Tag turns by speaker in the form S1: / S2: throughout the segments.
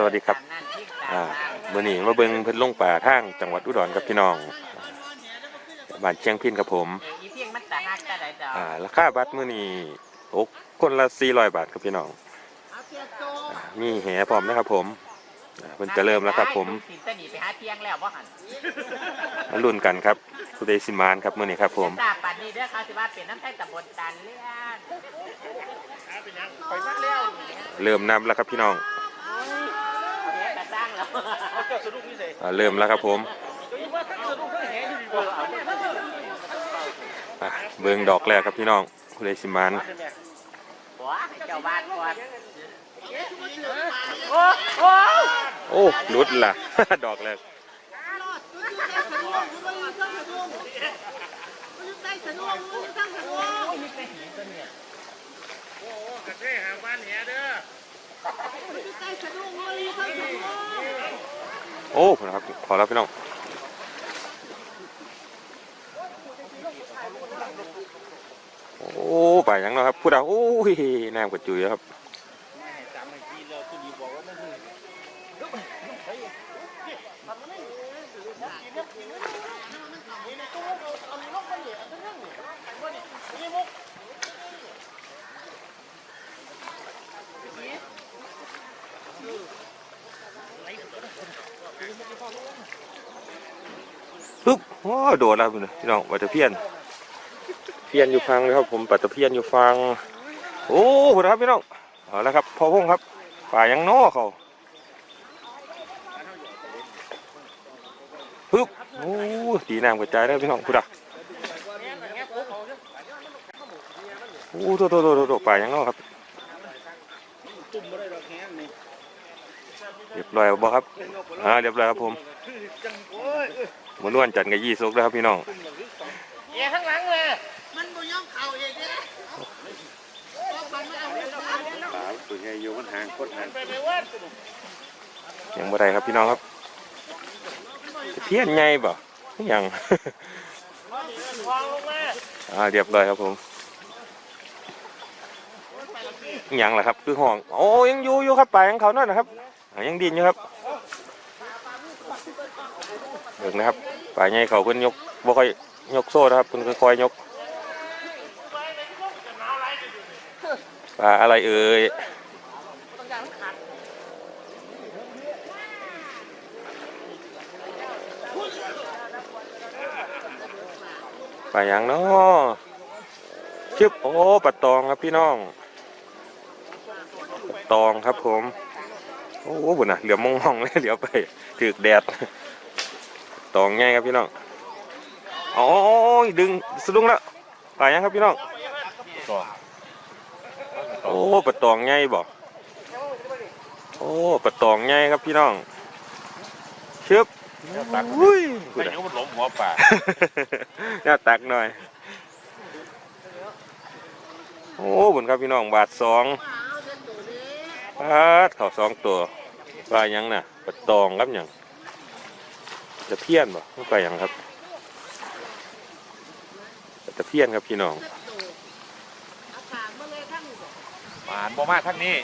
S1: สวัสดีครับอ่ามื่อนี้มาเบิ่งเพิ่นลงป่าทางจังหวัดอุดรกับพี่น้องบ้านเชียงพินครับผม
S2: เอออีเพียงมันจะหักจะได้ดอก
S1: อ่าราคาบัตรมื่อนี้ตกคนละ400บาทครับพี่น้องอ่ามีแหพร้อมนะครับผมอ่าเพิ่นจะเริ่มแล้วครับผม
S2: สินจะหนีไปหาเที่ยงแล้วบ่หัน
S1: มาลุ้นกันครับผู้ใดสิมานครับมื่อนี้ครับผม
S2: ทราบปันนี้เด้อเขาสิว่าเป็นน้ำไทยตำบลตันเลี้ยนไปมาแล้วนี่
S1: เริ่มนำแล้วครับพี่น้อง
S2: เดี๋ยวกระจ้างแล้ว
S1: อ่าเริ่มแล้วครับผมอะเบิ่งดอกแรกครับพี่น้องผู้ใดสิมาน
S2: หัวให้เจ้าบ้านก่อนโอ้โอ้
S1: โอ้หลุดล่ะ ดอกแรก โอ้ขอครับขอรับพี่น้องโอ้ไปยังเนาะครับพูดเอาโอ้ยน้ำกระจุยครับ โอ้โดดแล้วพี่น้องวัตะเพียน เพียนอยู่ฟังเลยครับ ผมปัตตะเพียนอยู่ฟัง โอ้โหครับพี่น้องเอาละครับพ่อพงครับป่ายังนอเขาปึ๊บโอ้ตีน้ำกระจายได้พี่น้องพุดอะโอ้โตโตโตโตโตป่ายังนอครับเรียบร้อยบ่ครับอ่าเรียบร้อยครับผมห มันล้วนจันทร์กับยี่สกแล้วครับพี่น้อง
S2: เอ๋ข้างหลังเลย
S3: มันบ่ยอมเข่าเองเนี่ย
S4: ตัวใหญ่อยู่มันห่างโคตรห่าง
S1: ยังบ่ได้ครับพี่น้องครับเพี้ยนไงบ่ยังอ่าเรียบร้อยครับผมยังล่ะครับคือห้องโอ้ยังอยู่อยู่ครับป่ายังเขานั่นนะครับอ่ายังดินอยู่ครับเบิ่งนะครับ ป่าใหญ่เขาเพิ่นยกบ่ค่อยยกโซ่นะครับเพิ่นค่อยๆยกปลาอะไรเอ่ยปลาอย่างเนาะชึบโอ้ปลาตองครับพี่น้องปลาตองครับผม โอ้โหบุญนะเหลือมองๆเลยเหลียวไปถึกแดด ตองง่ายครับพี่น้องโอ้ยดึงสะดุ้งแล้วปลายังครับพี่น้องโอ้ปลาตองง่ายบ่โอ้ปลาตองง่ายครับพี่น้องชึบอุ้ยบุ
S4: ไม่
S1: ญนะ
S4: งั้นมันหลงหัวป่า
S1: น่าตักหน่อย โอ้บุญครับพี่น้องบาทสองบาทเขาสองตัวปลาหยังน่ะปลาตองครับหยัง ตะเพียนบ่ไม่ปลาหยังครับตะเพียนครับพี่น้อง
S4: หมานบ่มากทั้งนี้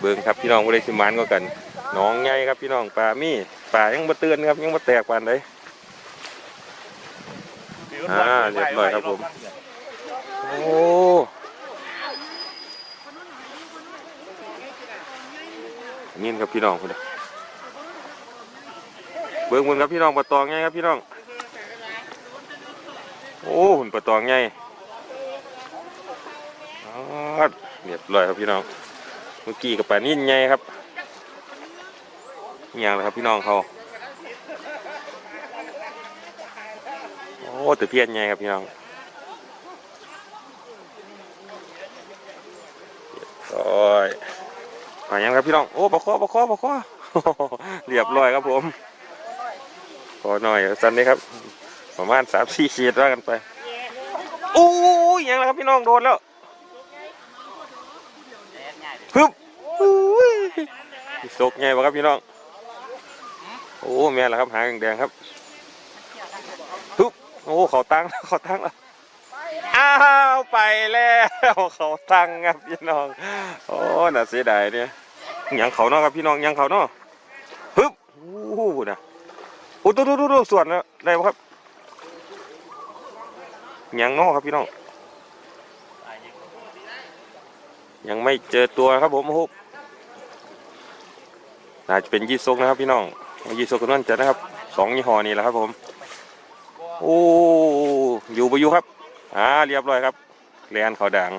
S1: เบิ่งครับพี่น้องบ่ได้สิหมันก็กันน้องไงครับพี่น้องปลามีปลายังบ่เตือนครับยังบ่แตกปานใดอ่าเรียบร้อยครับผมโอ้นี่ครับพี่น้องคุณน่ะ เบิ่งบนครับพี่น้องปลาตองไงครับพี่น้อง โอ้หุ่นปลาตองไงอ๋อเรียบร้อยครับพี่น้อง เมื่อกี้กับปลานิ่นไงครับยังเลยครับพี่น้องเขาโอ้ตะเพียนไงครับพี่น้องเรียบร้อยมายังครับพี่น้อง โอ้ปะคอปะคอปะคอเรียบร้อยครับผม ขอหน่อยสั้นนี้ครับ ประมาณสามสี่ขีดว่ากันไปโอ้ยยังแล้วครับพี่น้องโดนแล้วฮึบอุ้ยสกไงวะครับพี่น้อง โอ้แม่ล้วครับหางแดงครับฮึบโอ้เขาตั้งแล้วเขาตั้งแล้วอ้าวไปแล้วเขาตั้งครับพี่น้อง โอ้น่าเสียดายเนี่ยยังเขาเนาะครับพี่น้องยังเขาเนาะฮึบโอ้โหนะ โอ้ดูดูดูดูส่วนแล้วได้ปะครับยังนาะครับพี่น้องยังไม่เจอตัวครับผมโอ้โหน่าจะเป็นยี่ซกนะครับพี่น้องยี่ซกกันนั่นจะนะครับสองยี่ห้อนี่แหละครับผมโอ้อยู่ไปอยู่ครับอ่าเรียบร้อยครับแลนเขาดัง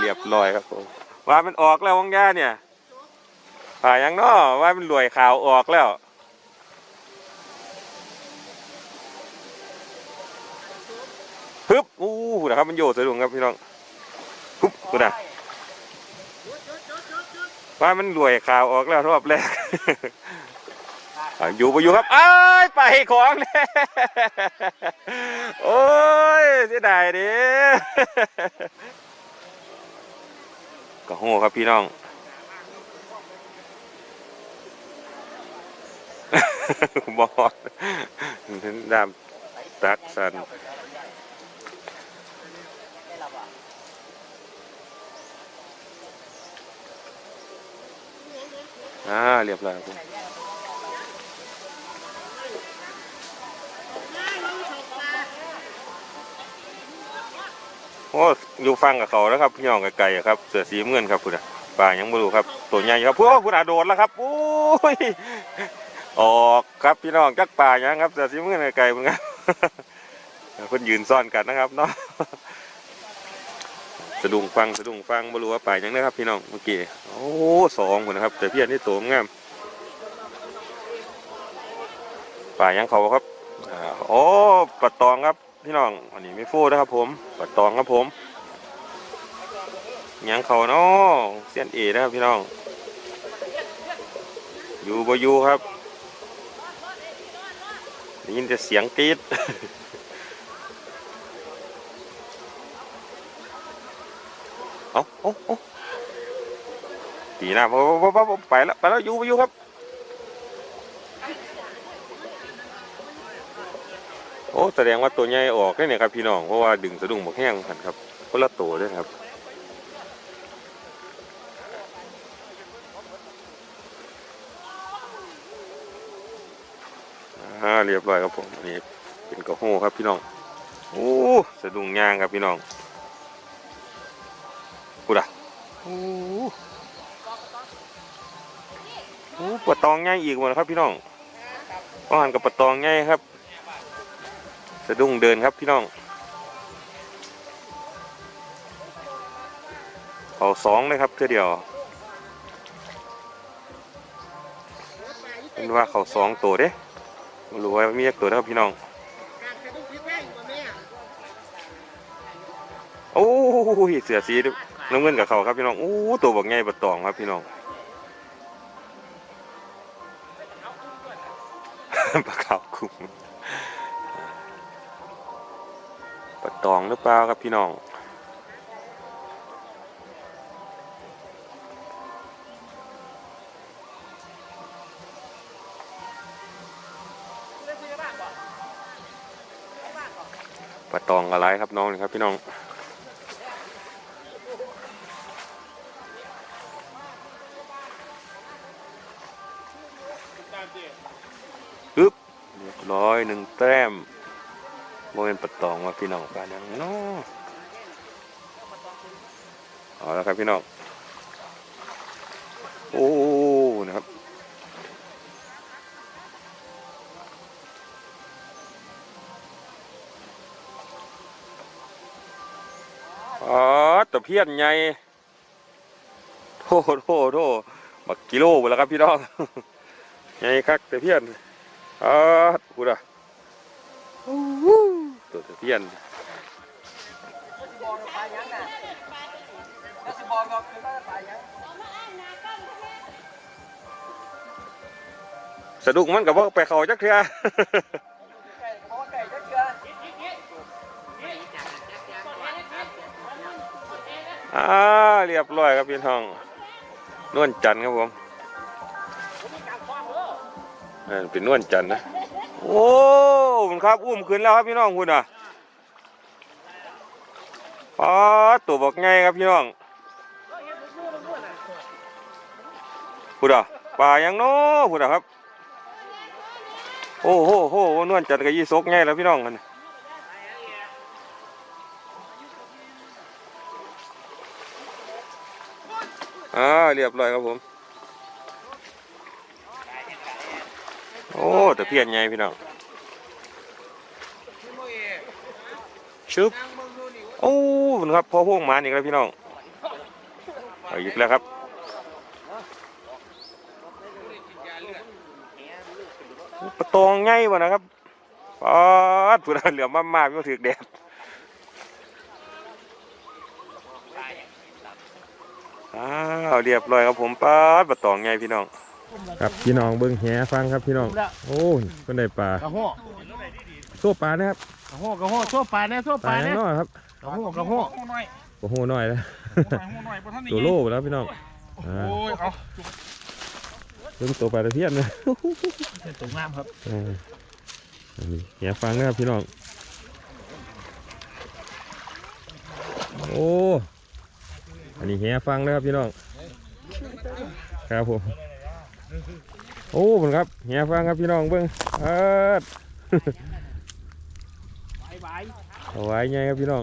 S1: เรียบร้อยครับผมว่ามันออกแล้ววังยาเนี่ย ป่ายังนอว่ามันรวยข่าวออกแล้ว ฮึบอู้หูนะครับ มันโยดสะดุ้งครับพี่น้อง ฮึบกูนะว่ามันรวยข่าวออกแล้วรอบแรก อยู่ไปอยู่ครับอ้ยไปของแน่โอ้ยเสียดายดิกระโหครับพี่น้อง บอดดามตักสันอ่าเรียบร้อยครับโอ้อยู่ฟังกับเขาแล้วครับพี่น้องไกลๆครับ เสือสีเงินครับคุณอะป่ายังไม่รู้ครับ ตัวใหญ่ครับพวกคุณอาโดดแล้วครับโอ้ย ออกครับพี่น้องจักป่ายังครับเสือสีน้ำเงินไกลๆเหมือนกันเพิ่นยืนซ่อนกันนะครับเนาะสะดุ้งฟังสะดุ้งฟังไม่รู้ว่าป่ายังนะครับ พี่น้องเมื่อกี้โอ้สองคนนะครับ แต่พี่อันนี้ตัวงามป่ายังเขาครับโอ้ปลาตองครับพี่น้องอันนี้ไม่ฟูนะครับ ผมปลาตองครับผมยังเขาเนาะเสียนเอนะครับพี่น้องอยู่บ่อยู่ครับ ได้ยินแต่เสียงกรี๊ดเอาเอาเอาตีหน้าพอพอพอพอไปแล้วไปแล้วอยู่บ่อยู่ครับ โอ้แสดงว่าตัวใหญ่ออกได้เนี่ยครับพี่น้องเพราะว่าดึงสะดุ้งบกแห้งกันครับคนละตัวด้วยครับ เรียบร้อยครับผมอันนี่เป็นกระโหครับพี่น้องโอ้สะดุ้งยางครับพี่น้องกูด่ะโอ้โอ้ปลาตองง่ายอีกหมดครับพี่น้องอาหารกับปลาตองง่ายครับ สะดุ้งเดินครับพี่น้องเอาสองเลยครับเท่าเดียวเป็นว่าเขาสองตัวเด้ ม่รู้ว่ามีจักตัวนะครับพี่น้อง
S3: การกระดุกพริกแป้งกว่าแม่
S1: โอ้ยเสือสีน้ำเงินกับเขาครับพี่น้องโอ้ตัวบักใหญ่บักตองครับพี่น้องปลาขาวคุ้มปลาตองหรือเปล่าครับพี่น้อง ปลาตองอะไรครับน้องนี่ครับพี่น้องปึ๊บเรียบร้อยหนึ่งแต้มโมเป็นปลาตองว่าพี่น้องปลาดังนาะเอาแล้วครับพี่น้องโอ้ เพียนใหญ่โทษโทษโทษบักกิโลไปแล้วครับพี่น้องใหญ่คักตะเพียนอ๋อพูดอะอู้หูตัวตะเพียนสะดุ้งมันกับว่าไปเขาจักเทื่อ อ่าเรียบร้อยครับพี่น้องนวลจันทร์ครับผมนั่นเป็นนวลจันทร์นะโอ้มันครับอุ้มขึ้นแล้วครับพี่น้องคุณอะอ๋อตัวบอกไงครับพี่น้องพูดอะปลายังโน้พูดอะครับ โอ้โหโหนวลจัดกับยี่สกไงแล้วพี่น้องกัน อ่าเรียบร้อยครับผม โอ้แต่เพี้ยนไงพี่น้องชึบโอ้คุณครับพอพวกมาอีกแล้วพี่น้องเอาอีกแล้วครับประตองไงวะนะครับปอดผู้เหลือมมากๆไม่ถึกแดด อ้าวเรียบร้อยครับผมปอดประตองไงพี่น้อง ครับพี่น้องเบิ้งแหฟังครับพี่น้อง โอ้ยคนได้ปลาก
S3: ระห้อ
S1: โซ่ปลานะครับ
S3: กระห้อกระห้อโซ่ปลาเนี่ยโซ่
S1: ป
S3: ป
S1: ลา
S3: ลา
S1: แน่
S3: เนี่ย
S1: นอนครับ
S3: กระห้อกระห้อ
S1: โอ้โหหน่อยแล้วตัวโล่ไปแล้วพี่น้องอ่า
S3: โอ้ยเอา
S1: เริ่มตัวปลาตะเพียนนะ
S3: เป็นตัวงามครับ
S1: อ่าอันนี้แหฟังนะครับพี่น้อง โอ้ อันนี้แหฟังนะครับพี่น้องครับผมโอ้ผมครับแหฟังครับพี่น้องเบิ้งเอิดเอาไว้ไงครับพี่น้อง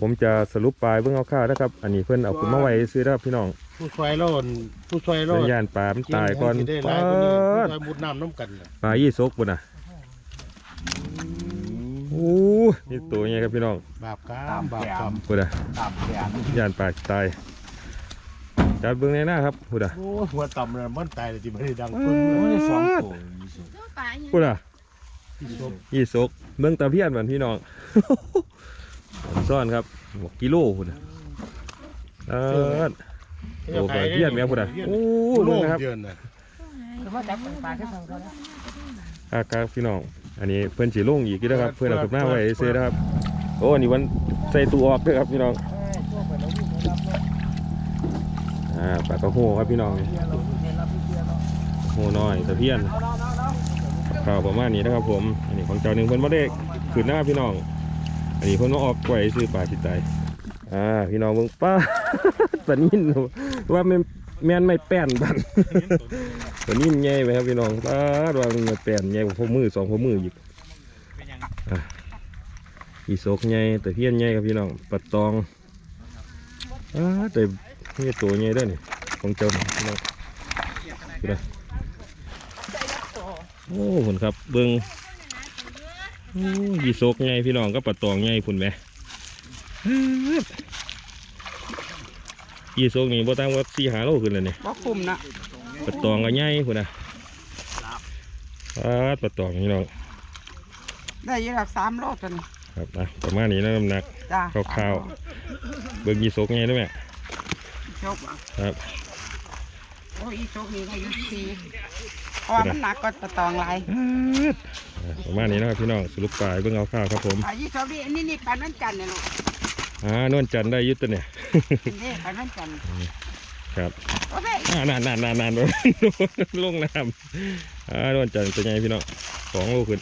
S1: ผมจะสรุปปลายเบื้องเอาข้าวนะครับ อันนี้เพิ่นเอาขึ้นมาไว้ซื้อนะครับพี่น้อง
S3: ผู้ช่วยโลนผู้ช่วยโล
S1: เพิ่
S3: น
S1: นย่านปลามันตายก่อน
S3: ได้ห
S1: ป
S3: ลา
S1: ลาย
S3: คนนี้ผู้
S1: ด
S3: ช่วยมุดน้ำน้ำกันน่ะ
S1: ปลายี่สกปุ่นอะโอ้ นี่ตัวไงครับพี่น้อง
S3: บาปกรรมบาปกรรม
S1: ปุ่นอะ
S3: ตามแขน
S1: ย่านปลาตายจัดเบื้องในหน้าครับปุ่นอะ
S3: โอ้หัวต่ำเลยมันตายเลยที่ไม่ได้ดัง
S1: ปื้
S3: คุณ
S1: ด
S3: สองตัว
S1: ปุ่นอะ
S3: ที่ชม
S1: ยี่สกเบื้องตะเพียนเหมือนพี่น้องซ่อนครับบอกกิโลปุ่นอะเออโอ้ปลาเพียนแม่ปุ่นอะโอ้
S3: โล
S1: เบิ่ง
S3: ก
S1: นะครับ
S3: เดือนน่ะ
S1: ครับครับพี่น้อง อันนี้เพื่อนสีลงอีกนะครับ เพื่อนเอาขึ้นมาไว้ซื้อนะครับ โอ้อันนี้วันใส่ตู้ออกด้วยครับพี่น้องอ่าปลากระโหครับพี่น้องนี่โหน้อยตะเพียนข่าวประมาณนี้นะครับ ผม อันนี้ของเจ้าหนึ่งเพิ่นมาได้ขึ้นหน้าพี่น้อง อันนี้เพิ่นมาออกไว้ซื้อปลาชิดใจอ่าพี่น้องเบิ่งป้าปลานิ่นว่าแม่นแม่นไม่แป้นบัน ปลานิ่นใหญ่ไหมครับพี่น้องป้าดว่ามันไม่แป้นใหญ่กว่าพวกมือสองพวกมืออีกอีโศกใหญ่แตะเพี้ยนใหญ่ครับพี่น้องปลาตองอ่าแต่นี่ตัวใหญ่ด้วยนี่ของเจ้าพี่น้องดูนะโอ้ผลครับเบิ้งอ้ยีโศกใหญ่พี่น้องก็ปลาตองใหญ่พุ่นไหมยีโศกนี่บ่ต่างว่าสี่หาโลขึ้นเลยนี่
S2: บ่คุ้มนะ
S1: ปลาตองก็ใหญ่พุ่นนะปลาปลาตองพี่น้อง
S2: ได้อยี่หลักสามโลจน
S1: ครับนะประมาณนี้นะน้ำหนัก
S2: จ้า
S1: คร่าวๆเบิ้งยีโศกใหญ่ด้วยไหม
S2: โชคว่ะ
S1: ครับ
S2: โอ้ยอีโชคนี่ได้อยี่สี่เพราะว่ามันหนักกว่าตะตองหลาย
S1: อ่าประมาณนี้นะครับพี่น้องสรุปปลายเบิ้งเอาข้าวครับผม
S2: อะยี่โชคนี่นี่นี่ปลานั่นจันทร์เนี่ยลูก
S1: อ่านวลจันทร์ได้อยุติเนี่ย
S2: นี่ปลานั่นจันทร์
S1: ครับ
S2: โอเค
S1: อ่านานนานนานนานลงน้ำอ่านวลจันทร์ตัวใหญ่พี่น้องสองโลขึ้น